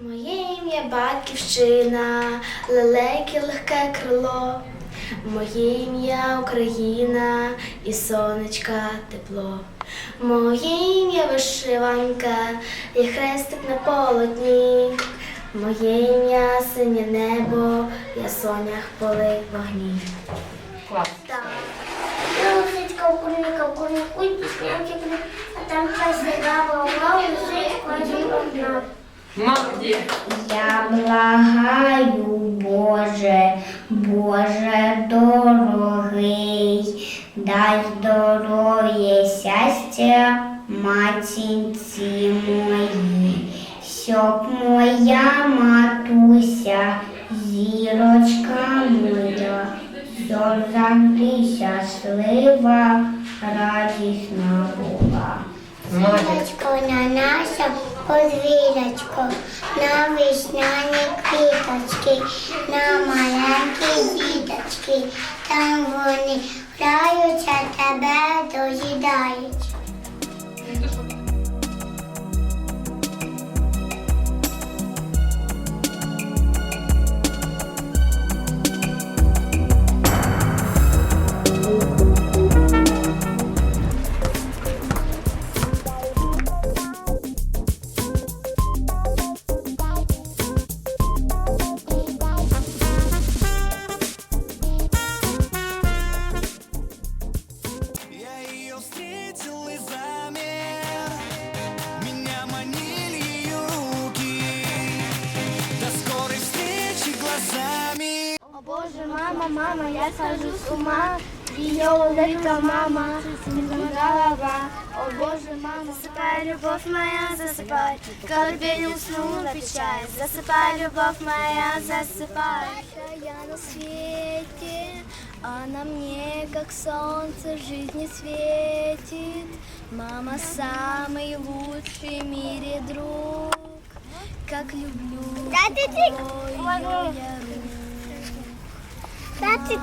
Моє ім'я батьківщина, лелеки легке крило. Моє ім'я Україна і сонечка тепло. Моє ім'я вишиванка, і хрестик на полотні. Моє ім'я синє небо, я сонях полив вогні. Клас. Курника, а там красива голова, лисичка, один одна. Молодець. Я благаю, Боже, Боже дорогий, дай здоров'я, щастя матінці моїй, щоб моя матуся, зірочка моя, щоб завжди щаслива, радісна була. Молодець. На наша подвірочко, на весняні квіточки, на маленькі діточки, там вони граються, тебе доїдають. Боже, мама, мама, я схожу с ума. Ее улыбка, мама, голова. О Боже, мама, засыпай, любовь моя, засыпай. В колыбели уснула печаль. Засыпай, любовь моя, засыпай. Я на свете, она мне, как солнце, жизни светит. Мама самый лучший в мире друг. Как люблю твою я руку. Мама,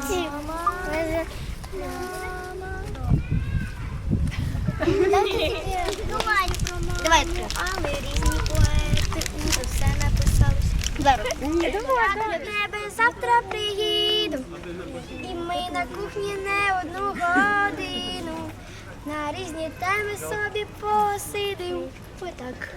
Давай А ми різні поети, уже все написали. Я до тебе завтра приїду, і ми на кухні не одну годину. На різні теми собі посидим. Отак.